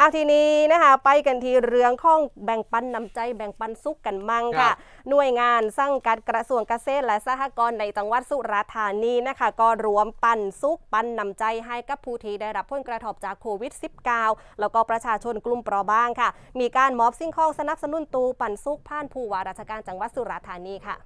เอาทีนี้นะคะไปกันที่เรื่องของแบ่งปันน้ำใจแบ่งปันสุขกันมั่งครัค่ะบหน่วยงานสร้างกัดกระทรวงเกษตรและสหกรณ์ในจังหวัดสุราษฎร์ธานีนะคะ ก็รวมปันสุขปันน้ำใจให้กับผู้ที่ได้รับผลกระทบจากโควิด -19 แล้วก็ประชาชนกลุ่มเปราะบางค่ะ มีการมอบสิ่งของสนับสนุนตูปันสุขผ่านผู้ว่าราชการจังหวัดสุราษฎร์ธานีค่ะ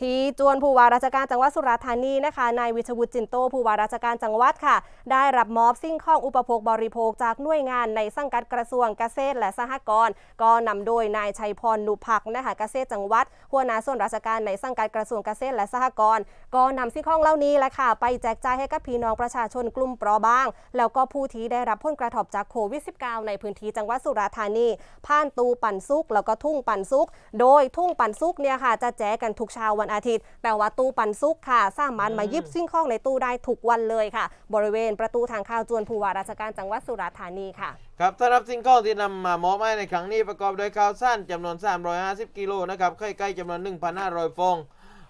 ที่จวนผู้ว่าราชการจังหวัดสุราษฎร์ธานีนะคะ นายวิชวุฒิจินโตผู้ว่าราชการจังหวัดค่ะ ได้รับมอบสิ่งของอุปโภคบริโภคจากหน่วยงานในสังกัดกระทรวงเกษตรและสหกรณ์ ก็นำโดยนายชัยพรนุพักนะคะเกษตรจังหวัดหัวหน้าส่วนราชการในสังกัดกระทรวงเกษตรและสหกรณ์ ก็นำสิ่งของเหล่านี้แหละค่ะ ไปแจกจ่ายให้กับพี่น้องประชาชนกลุ่มเปราะบาง แล้วก็ผู้ที่ได้รับผลกระทบจากโควิด -19 ในพื้นที่จังหวัดสุราษฎร์ธานี ผ่านตูปันสุกแล้วก็ทุ่งปันสุก โดยทุ่งปันสุกเนี่ยค่ะจะแจกกันทุกเช้าวันอาทิตย์ แต่ว่าตู้ปันสุกค่ะ สามารถมาหยิบสิ่งของในตู้ได้ทุกวันเลยค่ะ บริเวณประตูทางเข้าจวนผู้ว่าราชการจังหวัดสุราษฎร์ธานีค่ะ ครับสำหรับสิ่งของที่นำมามอบให้ในครั้งนี้ประกอบด้วยข้าวสั้นจำนวน 350 กิโลนะครับไข่ไก่จำนวน 1,500 ฟอง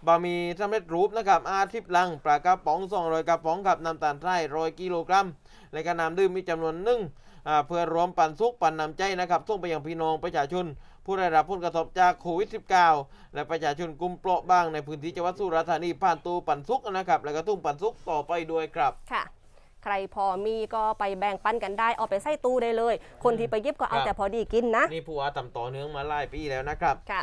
บะหมี่สำเร็จรูปนะครับอาทิพลังปลากระป๋อง200กระป๋องกับน้ำตาลไทร100กิโลกรัม และก็น้ำดื่มมีจำนวนหนึ่งอ่าเพื่อรวมปันสุกปันน้ำใจนะครับส่งไปยังพี่น้องประชาชน ผู้ได้รับผลกระทบจากโควิด -19 และประชาชนกลุ่มเปราะบางในพื้นที่จังหวัดสุราษฎร์ธานีผ่านตู้ปันสุกนะครับ และก็ตุ้มปันสุกต่อไปด้วยครับค่ะใครพอมีก็ไปแบ่งปันกันได้ เอาไปใส่ตู้ได้เลย คนที่ไปหยิบก็เอาครับแต่พอดีกินนะ นี่ผู้ว่าทำต่อเนื่องมาหลายปีแล้วนะครับค่ะ